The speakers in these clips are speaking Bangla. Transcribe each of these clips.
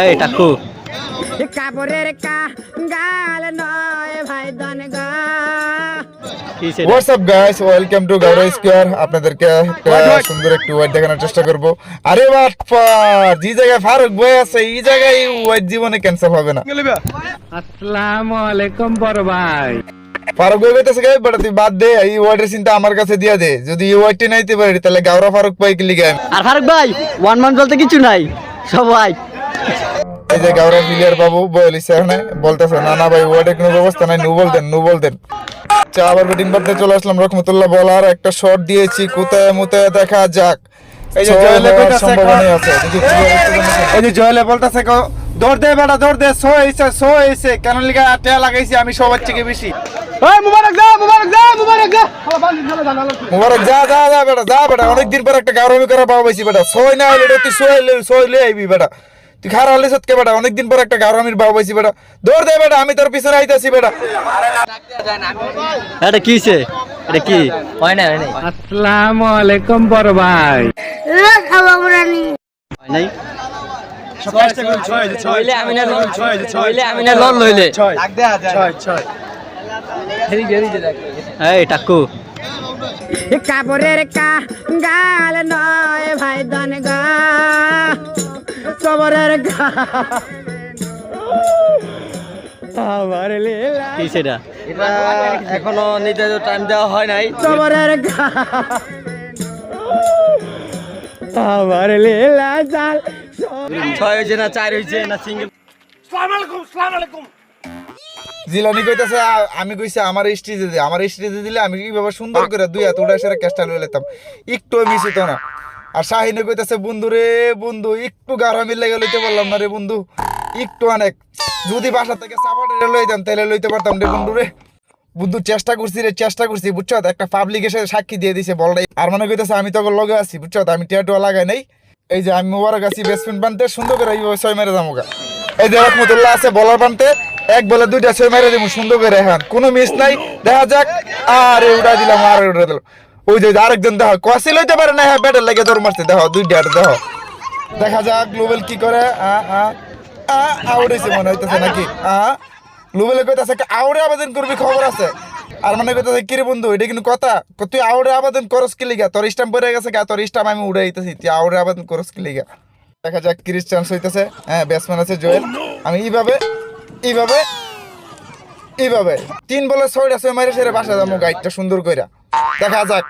এই টাকু। কাপড়ের কা গাল নয় ভাই দন গা। Guys welcome to Gaura square আপনাদেরকে সুন্দর একটু ওয়াইড দেখানোর চেষ্টা করব। আরে বাটপার যে জায়গায় ফারুক ভাই আছে এই জায়গায় ওয়াইড জীবনে ক্যান্সেল হবে না। আসসালামু আলাইকুম বড় ভাই। ফারুক ভাই কইতেছে গাই বড় তুই বাদ দে এই ওয়াইডের চিন্তা আমার কাছে দিয়া দে। যদি এই ওয়াইডটি নাইতে পারি তাহলে গাউরা ফারুক ভাই কি লিগে আর ফারুক ভাই ওয়ান মান বলতে কিছু নাই। সবাই এই যে গাউরা প্লেয়ার বাবু বলিস এখানে বলতেছে না না ভাই ওয়াইডের কোনো ব্যবস্থা নাই নু বলতেন নু বলতেন আচ্ছা আবার ব্যাটিং করতে চলে আসলাম রহমতুল্লাহ বলার একটা শট দিয়েছি মুতায় দেখা যাক। এই যে জয়েলে সম্ভাবনাই আছে? এই যে জয়েলে বলতেছে কো দৌড় দে বেটা দৌড় দে সো হইছে সো হইছে কেন লিগা টেয়া লাগাইছি আমি সবার থেকে বেশি? মুবারক যা মুবারক যা মুবারক যা। মুবারক যা যা যা বেটা যা বেটা অনেকদিন পর একটা গারমি করা পাওয়া পাইছি বেটা। ছয় না হলে তুই লে আইবি বেটা। তুই খারাপ হলে সত্যি বেটা অনেকদিন পর একটা গারমির পাওয়া পাইছি বেটা দৌড় দে বেটা আমি তোর পিছনে আইতাছি বেটা এটা কি সে এটা কি হয় না হয় নাই আসসালামু আলাইকুম বড় ভাই হয় নাই হইলে আমি না হইলে আমি না লল লইলে এই টাকু কাপড়ের কা গাল নয় ভাই দন গা কবরের আমার লীলা কি সেটা এটা এখনও টাইম দেওয়া হয় নাই। আমার লীলা জাল ছয় হয়েছে না চার হয়েছে না সিঙ্গেল জিলানি কইতাছে আ- আমি কইছি আমার স্টেজে দে আমার স্টেজে দিলে আমি কীভাবে সুন্দর করে দুই হাত উড়ে সেরে ক্যাশটা লয়ে লেতাম। একটু মিস হতো না। আর শাহিনে কইতাছে, বন্ধু রে, বন্ধু, একটু গারামি লেগে লইতে পারলাম না রে, বন্ধু। একটু অনেক যদি বাসা থেকে সাপোর্টে লইতাম তাহলে লইতে পারতাম রে, বন্ধু রে। বন্ধু, চেষ্টা করছি রে, চেষ্টা করছি, বুঝছ? একটা পাবলিক এসে সাক্ষী দিয়ে দিছে বলটাই আর মনে কইতাছে, আমি তখন লগে আছি, বুঝছ? আমি টিয়াটুয়া লাগাই নাই। এই যে আমি মোবারক আছি বেসমেন্ট বানতে, সুন্দর করে এইভাবে ছয় মেরে যাব। এই যে রহমতুল্লাহ আছে বলার বানতে, এক বলে দুইটা ছয় মেরে দিব সুন্দর করে এখন। কোনো মিস নাই। দেখা যাক, আরে উড়া দিলাম, আর উড়া দিলাম। ওই যে আরেকজন দেখো কষি লইতে পারে না হ্যাঁ ব্যাটের লেগে দৌড় মারছে, দেখো দুইটা দেখো। দেখা যাক, গ্লোবেল কি করে, আ মনে হইতেছে নাকি? আ, গ্লোবেলে কইতাছে আবেদন করবি খবর আছে? আর মানে কইতাছে কি রে বন্ধু, এটা কিন্তু কথা। তুই আউড়ে আবেদন করস কি লিগা? তোর স্টাম্প পড়ে গেছে গা, তোর স্টাম্প আমি উড়ে দিতেছি তুই আউড়ে আবেদন করস কি লিগা? দেখা যাক ক্রিস চান্স হইতেছে। হ্যাঁ ব্যাটসম্যান আছে জোয়েল। আমি এইভাবে এইভাবে এইভাবে তিন বলে ছয়টা ছয় মারে সেরে বাসা যাব গাইডটা সুন্দর কইরা। দেখা যাক।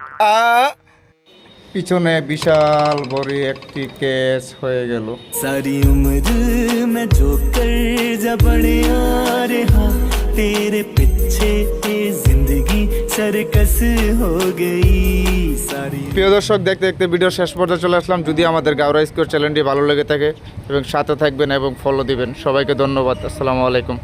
পিছনে বিশাল বড় একটি কেস হয়ে গেল। সারি উমর মে বড়ে আ তেরে পিছে এ জিন্দগি সার্কাস হো গই। প্রিয় দর্শক দেখতে দেখতে ভিডিও শেষ পর্যন্ত চলে আসলাম। যদি আমাদের গাওরা স্কোর চ্যানেলটি ভালো লেগে থাকে এবং সাথে থাকবেন এবং ফলো দিবেন। সবাইকে ধন্যবাদ। আসসালামু আলাইকুম।